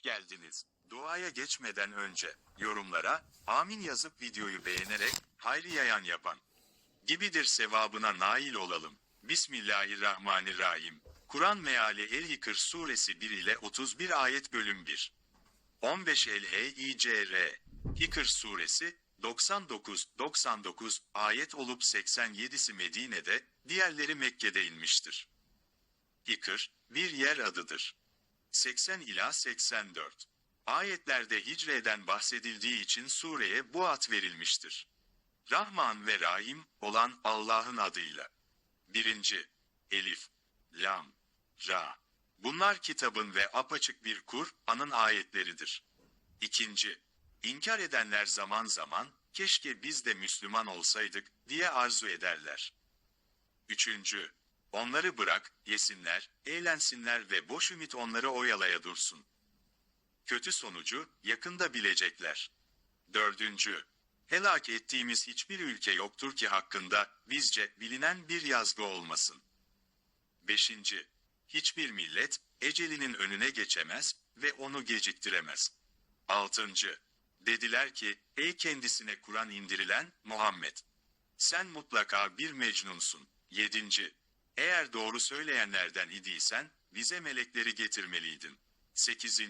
geldiniz. Duaya geçmeden önce yorumlara amin yazıp videoyu beğenerek hayrı yayan yapan gibidir sevabına nail olalım. Bismillahirrahmanirrahim. Kur'an meali El-Hikr suresi 1 ile 31 ayet bölüm 1. 15 El-H-İ-C-R. Hikr suresi 99-99 ayet olup 87'si Medine'de, diğerleri Mekke'de inmiştir. Hikr, bir yer adıdır. 80 ila 84. Ayetlerde hicreden bahsedildiği için sureye bu ad verilmiştir. Rahman ve Rahim olan Allah'ın adıyla. 1. Elif, Lam, Ra. Bunlar kitabın ve apaçık bir Kur'an'ın ayetleridir. 2. İnkar edenler zaman zaman, keşke biz de Müslüman olsaydık, diye arzu ederler. 3. Onları bırak, yesinler, eğlensinler ve boş ümit onları oyalaya dursun. Kötü sonucu, yakında bilecekler. 4. Helak ettiğimiz hiçbir ülke yoktur ki hakkında, bizce, bilinen bir yazgı olmasın. 5. Hiçbir millet, ecelinin önüne geçemez ve onu geciktiremez. 6. Dediler ki, ey kendisine Kur'an indirilen Muhammed! Sen mutlaka bir mecnunsun. 7. Eğer doğru söyleyenlerden idiysen, bize melekleri getirmeliydin. 8.